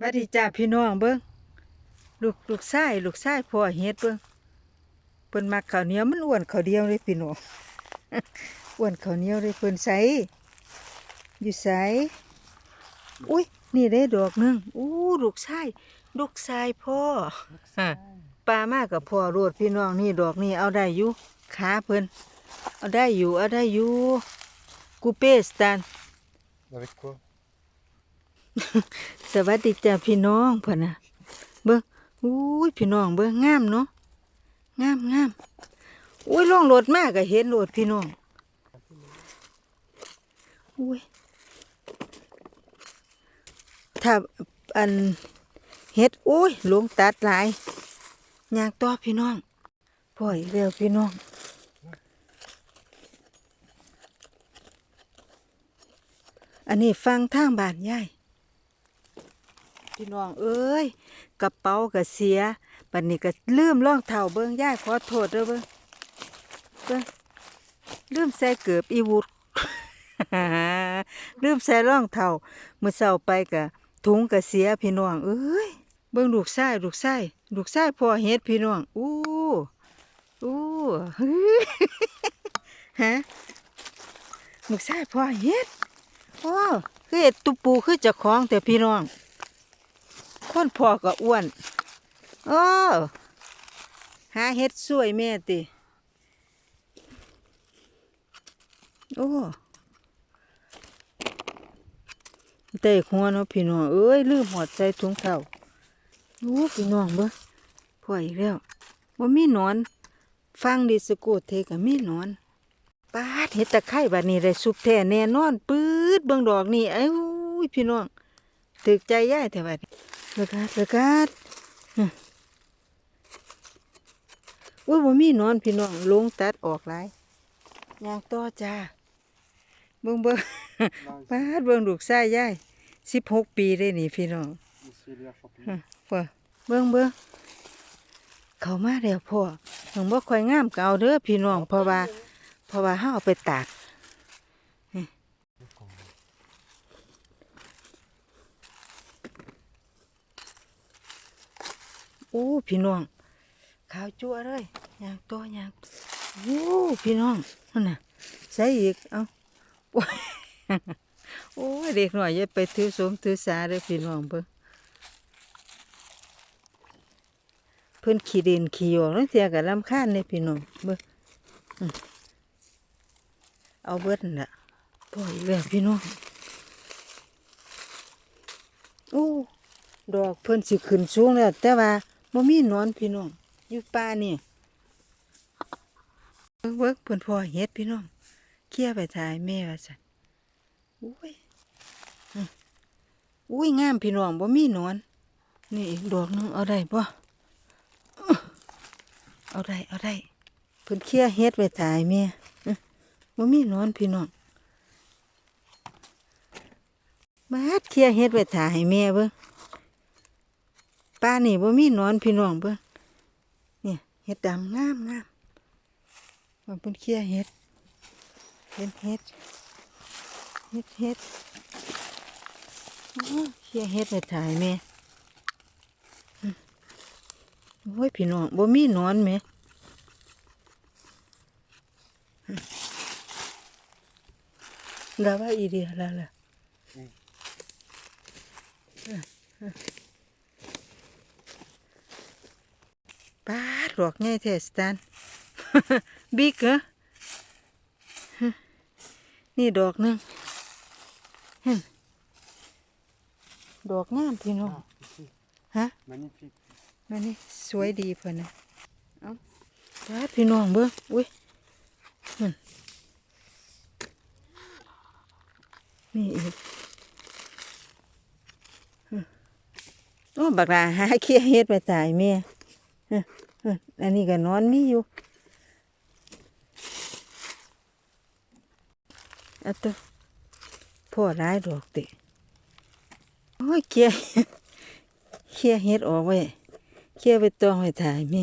บัดนี้จ้าพี่น้องเบิ่งลูกลูกชายลูกชายพ่อเฮ็ดเบิ่งเพิ่นมักข้าวเหนียวมันอ้วนข้าวเดียวเลยพี่น้องอ้วนข้าวเหนียวเลยเพิ่นใสอยู่ใสอุ้ยนี่ได้ดอกหนึงอู้ลูกชายลูกชายพ่อปลามากกับพ่อโรดพี่น้องนี่ดอกนี่เอาได้อยู่ขาเพิ่นเอาได้อยู่เอาได้อยู่กูเปสตัน Avec quoi สวัสดีจ้าพี่น้องพ่นน่ะเบิ่งอุ้ยพี่น้องเบิ่งงามเนาะงามงามอุ้ยล่องรถมากก็เห็นรถพี่น้องอุ้ยถ้าอันเฮ็ดอุ้ยหลวงตัดหลายยางต่อพี่น้องพ่อยเร็วพี่น้องอันนี้ฟังทางบ้านยาย พี่น้องเอ้ยกระเป๋าก็เสียบัดนี้ก็ลืมรองเท้าเบิ่งย่ายขอโทษเด้อเบิ่งเบิ่งลืมใส่เกือบอีวุดลืมใส่รองเท้ามื้อเช้าไปก็ถุงก็เสียพี่น้องเอ้ยเบิ่งลูกชายลูกชายลูกชายพ่อเฮ็ดพี่น้องอู้อู้ฮะลูกชายพ่อเฮ็ดโอ้คือเฮ็ดตุปูคือเจ้าของแต่พี่น้อง คนพ่อก็อ้วนโอ้หาเฮ็ดสวยแม่ติ โอ้เตะหัวเนาะพี่น้องเอ้ยลืมหอดใส่ถุงเท้าโอ้พี่น้องเบ้อพ่ออีกแล้วว่ามีนอน ฟังดิสโกเทกับมีนอนปาดเห็ดตะไคร้บานี้ได้สุปแท้แน่นอนปื๊ดเบิ่งดอกนี่เอ้ยพี่น้องถึกใจย่ายแต่บัดนี้ เลิกกัดเลิกกัดอื้ออุ้ยบ่มีหนอนพี่น้องลงตัดออกหลายยางต่อจ้า เบิ่งเบิ่งปาดเบิ่งลูกชายยายสิบหกปีเลยนี่พี่น้อง Ici, il y a un champignon. อื้อพ่อเบิ่งเบิ่งเข้ามาแล้วพ่อถึงบ่ค่อยงามก็เอาเด้อพี่น้องเพราะว่า เพราะว่าเฮาเอาไปตาก อ้พี่น้องขาวจั่วเลยยางตัวยางโอ้พี่น้องนั่นน่ะใส่อีกเอาโอ้ยโอ้ยเด็กหน่อยอย่าไปถือสมถือสาเด้อพี่น้องเบิ่งเพิ่นขี้ดินขี้ออกนั่นเสียกับลำคาญเลยพี่น้องเบิ่งอืมเอาเบิดนั่นล่ะปล่อยแล้วพี่น้องโอ้ดอกเพิ่อนสิขึ้นสูงแล้วแต่ว่า บ่มีนอนพี่น้องอยู่ป่านี่เบิ่งเบิ่งเพิ่นพอเฮ็ดพี่น้องเคลียไปถ่ายแม่ว่าซั่นอุ้ยอุ้ยงามพี่น้องบ่มีนอน นี่อีกดอกหนึงเอาได้บ่เอาได้เอาได้เพิ่นเคลียเฮ็ดไว้ถ่ายแม่บ่มีนอนพี่น้องมาดเคลียเฮ็ดไว้ถ่ายให้แม่เบิ่ง ป้านี่บ่มีนอนพี่น้องเบิ่งเนี่ยเฮ็ดดำงามงามว่าเพิ่นเคลียเฮ็ดเฮ็ดเฮ็ดเฮ็ดเฮ็ดเฮียเฮ็ดไปถ่ายแม่โอ้ยพี่น้องบ่มีนอนแม่อืมลาว่าอีเดียลาล่ะ อืม อืมอืม ป้าดดอกง่ายแท้สตันบิ๊กเหรอฮึนี่ดอกหนึงดอกงามพี่น้อง Ah, ici. ฮะ Magnifique. มานี่สวยดีเพิ่นนะเอาปาดพี่น้องเบิ่งอุ้ยนั่นนี่อีกอืมโอ้บักลาหาเคี้ยเฮ็ดไปตายแม่อืม อันนี้ก็นอนมีอยู่อัตัวพ่อร้ายดอกติโอ้ยเคียเคียเฮ็ดออกไว้เคียไปตองไว้ถ่ายมี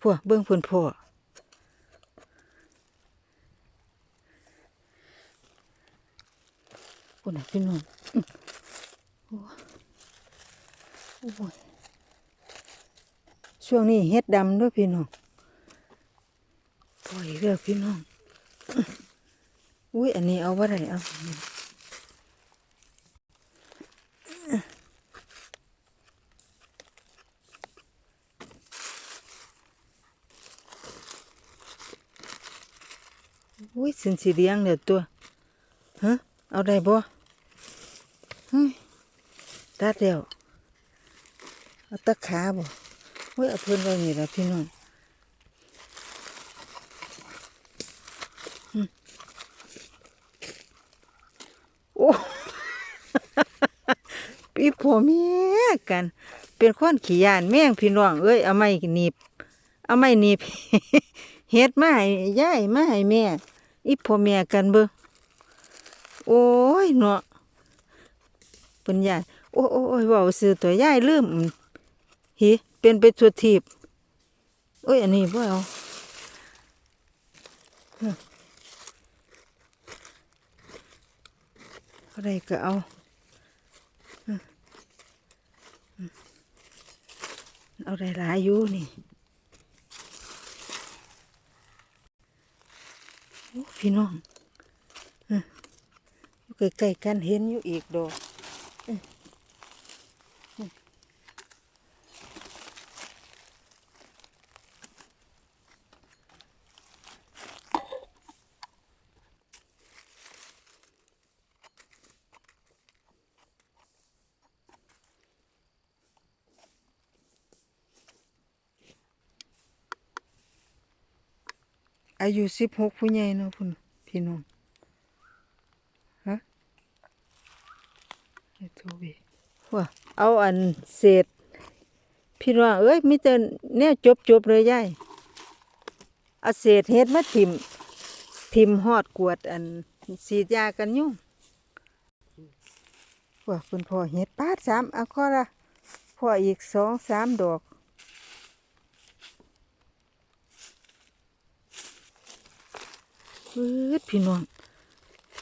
พวกเบิ่งพิ่นพ่อพุ่นน่ะพี่น้องโอ้โอ้ย ช่วงนี้เฮ็ดดำด้วยพี่น้องปล่อยเด้อพี่น้อง อุ้ยอันนี้เอาว่าไรเอาอุ้ยสินสีเลี้ยงเดี๋ยวตัวฮะเอาได้บ่เฮ้ยตัดเดียวเอาตะขาบ่ เฮ้ยเอาเพิ่อนไว้นี่ละพี่น้องอืมโอ้พี่พ่อแม่กัน เป็นคนขี้ยานแม่งพี่น้องเอ้ยเอาไม้หนีบเอาไม้หนีบเฮ็ดมาให้ยายมาให้แม่อีพ่อแม่กันเบิ่โอ้ยเนาะเพิ่นยายโอ้โอ้โอ้ยเว้าซื่อตัวยายลืมอืมหิ เป็นไปทั่วทีบโอ้ย อันนี้บ่เอาอะไรก็เอาเอาได้หลายอยู่นี่โอ้พี่น้องอยู่ใกล้ๆกันเห็นอยู่อีกดอก อายุสิบหกผู้ใหญ่เนาะพุ่นพี่น้องฮะไอ้โทบีว่าเอาอันเศษ พี่น้องเอ้ยมีแต่แนวจบจบเลยยายเอาเศษเฮ็ดมาทิมทิมหอดกวดอันสีดยากันยุ่งว่าคุณพ่อเฮ็ดปาดสามเอาข้อละพ่ออีกสองสามดอก ปืดพี่น้อง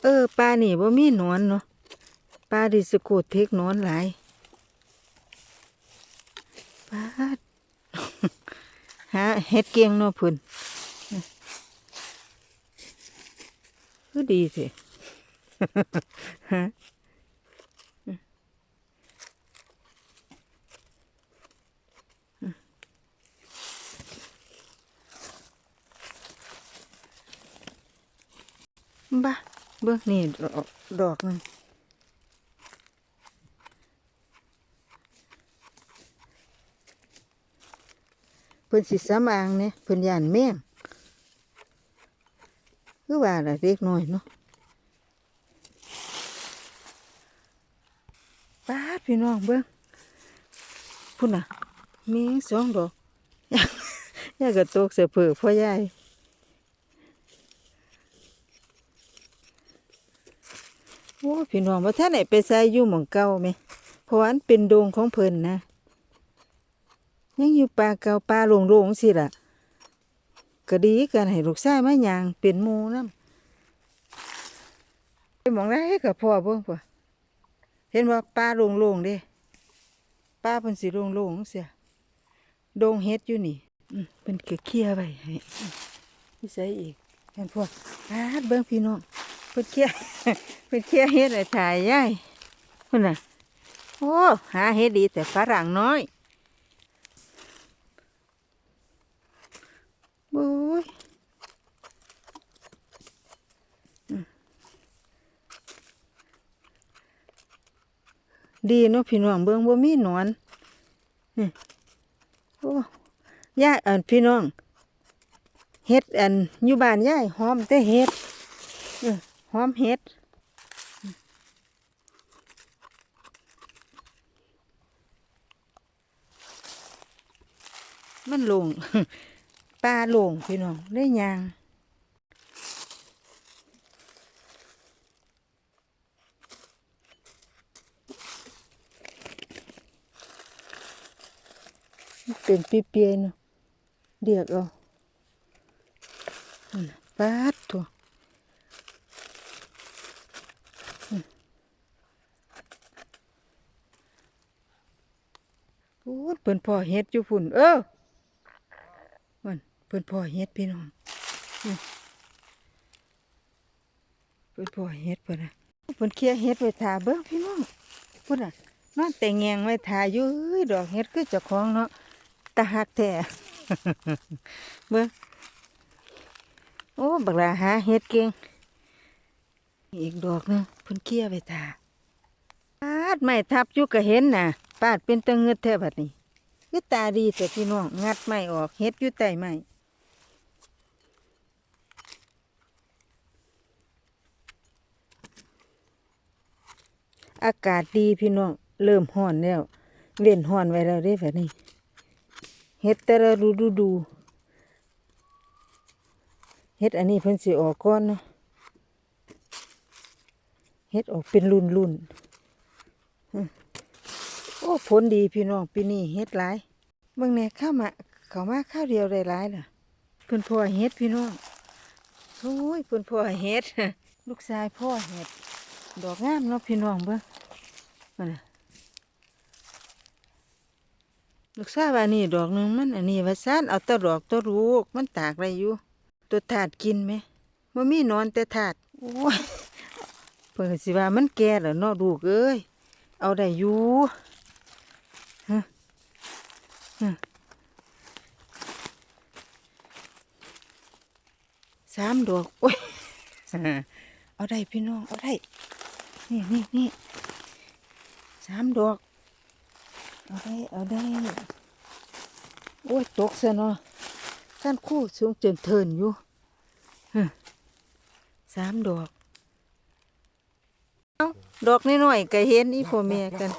เออปลานี่บ่มีหนอนเนาะปลาดิสโกดเทกหนอนหลายปาดหาเฮ็ดเกียงเนาะพุ่นคือดีสิฮะ บ้าเบิ่งนี่ดอกดอกนึงเพิ่นสิสำอางเนี่ยเพิ่นย่านแมงคือว่าละเล็กน้อยเนาะป้าพี่น้องเบิ่งพุ่นน่ะ มีสองดอกยายก็ตกเสือเผือพ่อยาย โอ้ พี่น้องว่าท่านไหนไปใส่อยู่หม่องเก่าไหมเพราะว่าอันเป็นโดงของเพิ่นนะยังอยู่ป่าเก่าป่าโล่งๆสิล่ะก็ดีกันให้ลูกชายมายางเป็นหมูนำไปมองได้กับพ่อเบิ่งป่ะเห็นว่าป่าโล่งๆเด้ป่าเพิ่นสิโล่งๆเสียโดงเฮ็ดอยู่นี่เพิ่นเคลียไว้ให้ใส่อีกเห็นพวกอาดเบิ่งพี่น้อง เพิ่นเคี่ยเพิ่นเคี่ยเฮ็ดให้ถ่ายยายพุ่นน่ะโอ้หาเฮ็ดดีแต่ฝรั่งน้อยโอ้ยดีเนาะพี่น้องเบิ่งบ่มีหนอนนี่โอ้ยายอันพี่น้องเฮ็ดอันอยู่บ้านยายหอมแต่เฮ็ดออ หอมเห็ดมันลงปลาลงพี่น้องได้ยางเป็นปีเปียเนาะเดียกเอานั่ะปาดตัว อ พูน เพิ่นพ่อเฮ็ดอยู่พุ่น เออมันเพิ่นพ่อเฮ็ดพี่น้องเพิ่นพ่อเฮ็ดเพิ่นนะเพิ่นเคลียเฮ็ดไว้ทาเบิ่งพี่น้องพุ่นน่ะนอนแต่งแงงไว้ทาอยู่ดอกเฮ็ดคือเจ้าของเนาะตาหักแท้เบิ่งโอ้บักลาหาเฮ็ดเก่งอีกดอกหนึงเพิ่นเคลียไว้ทาปาดไม่ทับอยู่ก็เห็นน่ะปาดเป็นตะเงึดแท้บัดนี้ คือตาดีแต่พี่น้องงัดไม่ออกเฮ็ดอยู่ใต้ไม้อากาศดีพี่น้องเริ่มห้อนแล้ว เว้นห้อนไว้แล้วเด้แบบนี้เฮ็ดแต่ละฤดูดูเฮ็ดอันนี้เพิ่นสิออกก่อนเนาะเฮ็ดออกเป็นรุ่นรุ่นอ้ ผลดีพี่น้องปีนี้เฮ็ดหลายเบิ่งแหน่ยข้าวมาเขามาข้าวเดียวได้หลายล่ะเพิ่นพ่อเฮ็ดพี่น้องโอ้ยเพิ่นพ่อเฮ็ดลูกชายพ่อเฮ็ดดอกงามเนาะพี่น้องเบิ่งนั่นน่ะลูกชายว่านี่ดอกหนึ่งมันอันนี้ว่าซ่านเอาแตะดอกแตะลูกมันตากได้อยู่ตัวถาดกินไหมบ่มีนอนแต่ถาดโอ้ยเพิ่นสิว่ามันแก่แล้วเนาะลูกเอ้ยเอาได้อยู่ สามดอกโอ้ยเอาได้พี่น้อง เอาได้ นี่นี่นี่สามดอก เอาได้ เอาได้ โอ้ย ตกซะเนาะท่านคู่สูงเจินเทินอยู่ฮะสามดอกเอาดอกน้อยๆก็เห็นอีพ่อแม่กัน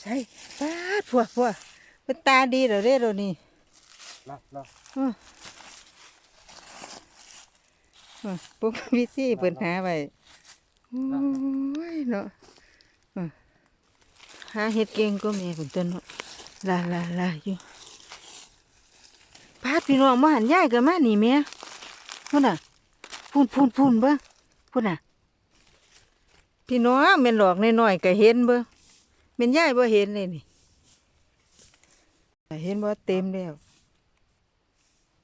ใช่ปาดพวกพว เป็นตาดีเหรอเด้อเดี๋ยวนี้ Là, là. อืออือปุ๊บวิธีเปิดหาไว้โอ้ยเนาะอือหาเห็ดเก่งก็แม่คนต้นเนาะลาลาลาอยู่พาดพี่น้องมาหันยายกันมานี่แม่พุ่นน่ะพุ่นพุ่นพุ่นเบ้งพุ่นน่ะ พี่น้องแม่นหลอกน้อยๆก็เห็นเบ้งแม่นยายบ่เห็นเลยนี่ เห็นบ่าเต็มแล้ว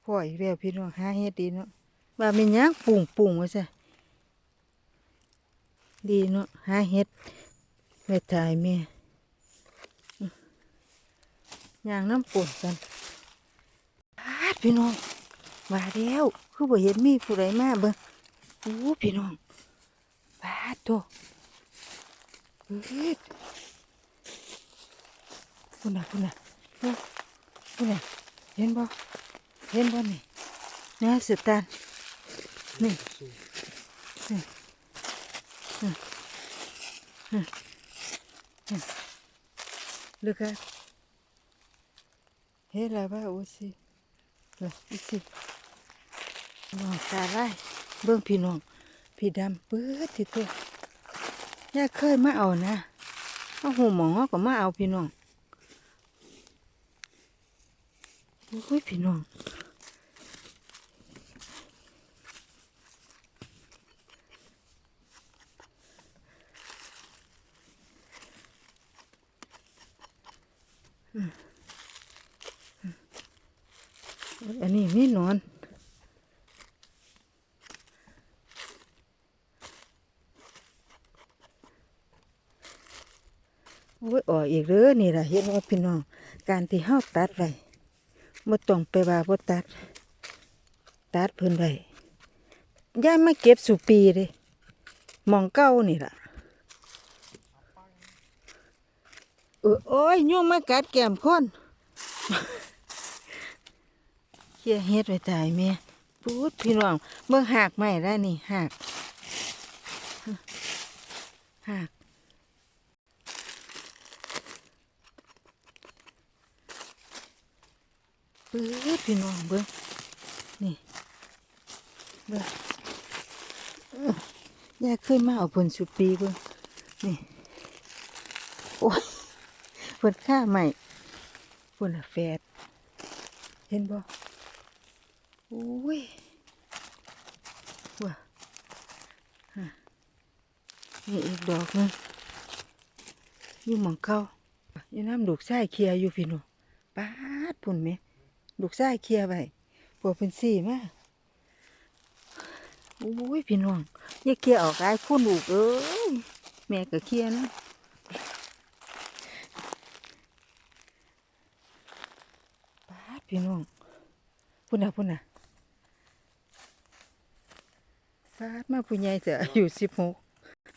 พ่ออีกแล้วพี่น้องหาเฮ็ดดีเนาะว่ามีหยังปุ่งปุ่งว่าซะดีเนาะหาเฮ็ดแม่ตายแม่อื้อย่างน้ำป่นกันพาดพี่น้องมาแล้วคือบ่เห็นมีผู้ใดมาเบิ่งโอ้พี่น้องพาดโตเฮ้ยพุ่นน่ะพุ่นน่ะ นน่เห็นบ่เห็นบ่นี่เนื้อสุดตาลนี่นี่นี่นี่นี่ลูกอะเฮ้ยลาบ้าโอสิลาอีสิน้องตาไล่เบิ่งพี่น้องพี่ดำเปื้อที่ตัวย่าเคยมาเอานะเอาหูหมองก็มาเอาพี่น้อง โอ้ยพี่น้องอันนี้มีนอนโอ้ยออกอีกเด้อนี่ล่ะเห็นว่าพี่น้อง การที่เฮาตัดไว้ บ่ต้องไปว่าบ่ตัด ตัดเพิ่นไว้ย่ายมาเก็บสู่ปีเด้หมองเก่านี่ล่ะเออโอ้ยยุ่งมากัดแก้มคนเขี่ยเฮ็ดไว้ตายแม่พูดพี่น้องเบิ่งหากไม้ได้นี่หากหาก ปื๊ดพี่น้องเบิ่งนี่เบิ่งอื้อยายเคยมาเอาผลสุปีเบิ่งนี่โอ้ยเพิ่าใหม่เพิ่นลแฟดเห็นบ่โอ้ยว้าฮะนี่อีกดอกนึงอยู่หมองเก้าอยี่น้ำลูกชายเคลียอยู่พี่น้องป้าดพุ่นแหม ลูกชายเคลียไว้พวกเป็นสี่มาโอ้ยพี่น้องอย่าเคลียออกไอ้พุ่นลูกเอ้ยแม่ก็เคลียนะป้าดพี่น้องพุ่นนะพุ่นนะป้าดมาผู้ใหญ่จะอายุสิบหก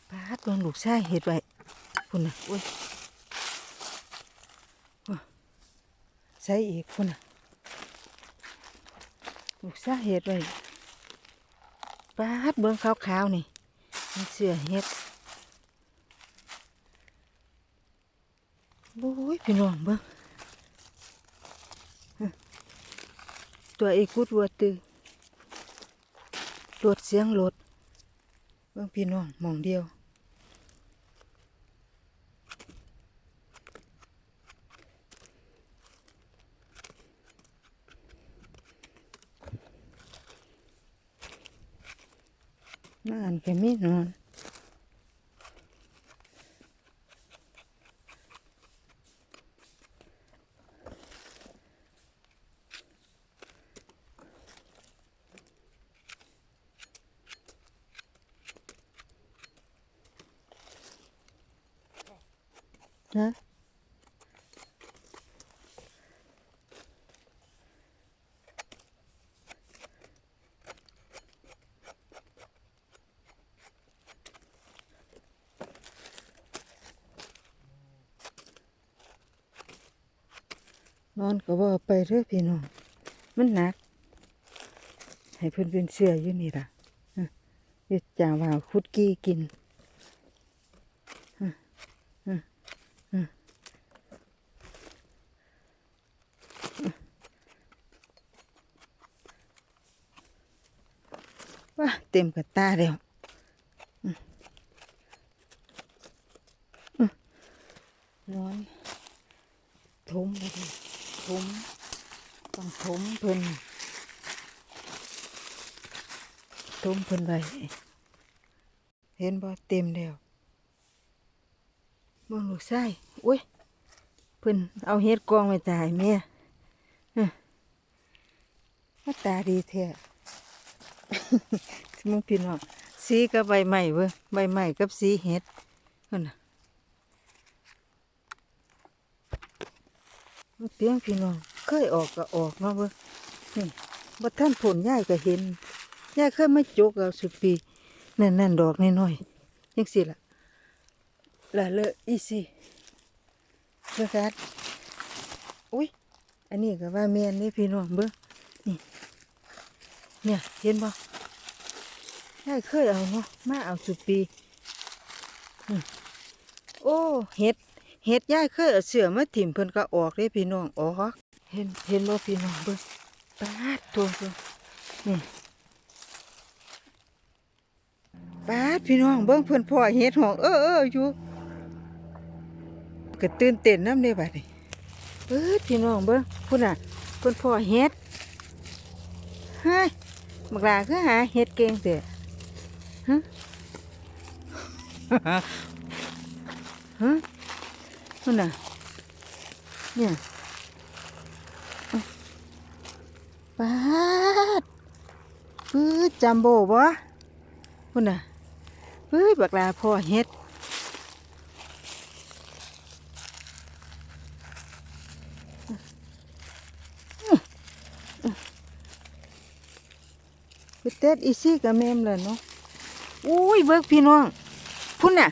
ป้าดโดนลูกชายเห็ดไว้พุ่นนะโอ้ยใส่อีกพุ่นนะ ลูกซาเห็ดไว้ปาดเบิ้งขาวๆนี่มันเสือเห็ดโอ้ยพี่น้องเบิ้งฮะตัวเอกุดวัวตือรถเสียงรถเบิ้งพี่น้องหมองเดียว น่านก็มีนอนฮะ นอนก็บ่ไปเด้อพี่น้อง มันหนัก ให้เพิ่อนเป็นเสื้ออยู่นี่ล่ะฮะเฮ็ดจ่าว่าคุดกี้กินว่าเต็มกระตาแล้วอืมอืมนอนทมไปดิทมต้องทมเพิ่นทมเพิ่นไว้เห็นบ่เต็มแล้วมองลูกไส้อุ้ยเพิ่นเอาเฮ็ดกองไว้ตายแม่อืมาตาดีแท้มึงพี่น้องสีกับใบใหม่เว้ยใบใหม่กับสีเห็ดนั่นน่ะเตียงพี่น้องเคยออกก็ออกเนาะเว้ยนี่บ่ท่านผลยายก็เห็น ยายเคยมาจกเอาสุดปีนั่นนั่นดอกน้อยๆยังสิล่ะละเลอะอีสิเด้อครับอุ้ยอันนี้ก็ว่าแม่นนี่พี่น้องเบิ่งนี่เนี่ยเห็นบ่ยายเคยเอาเนาะมาเอาสุดปีโอ้เห็ดเห็ดยายเคยเอาเสือมาถิ่มเพิ่นก็ออกเลยพี่น้องออกเห็นเห็นบ่พี่น้องเบิ่งปาดตัวเพิ่นนี่ ปาดพี่น้องเบิ่งเพิ่อนพ่อเห็ดห้องเออเอออยู่ก็ตื่นเต้นน้ำเด้บัดนี้เปิดพี่น้องเบิ่งพุ่นน่ะเพิ่นพ่อเห็ดเฮ้ยบักหลาคือหาเห็ดเก่งเด้อฮะฮะนั่นน่ะเนี่ยปาดปื้ดจัมโบ้บ่พุ่นน่ะ ปื้ดบักลาพ่อเฮ็ดไปเต็ดอีซี่กับแม่มเลยเนาะอุ้ยเบิกพี่น้องพุ่นน่ะ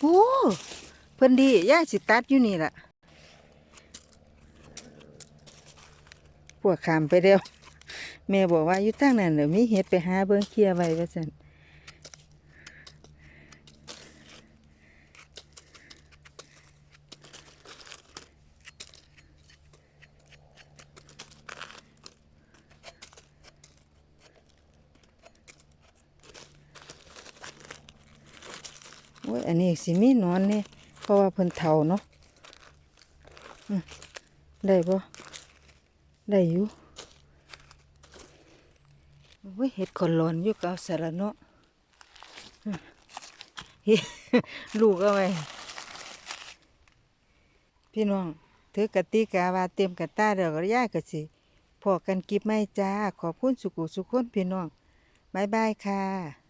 โอ้เพิ่นดีย่าสิตัดอยู่นี่ล่ะพวกขามไปเดียวแม่บอกว่าอยู่ตั้งนั้นเดี๋ยวมีเห็ดไปหาเบิ่งเคลียร์ไว้ว่าซั่น อ้ยอันนี้สิมีนอนเนี่ยเพราะว่าเพิ่นเฒ่าเนาะได้บ่ได้อยู่โอ้ยเห็ดขนหลอนอยู่กับสารเนาะฮ็ดลูกเอาไว้พี่น้องถือกติกาว่าเต็มกระตาเดี๋ยวก็ย่ายก็สิพอกันกิบไม่จ้า ขอบคุณสุกุสุขคนพี่น้องบายบายค่ะ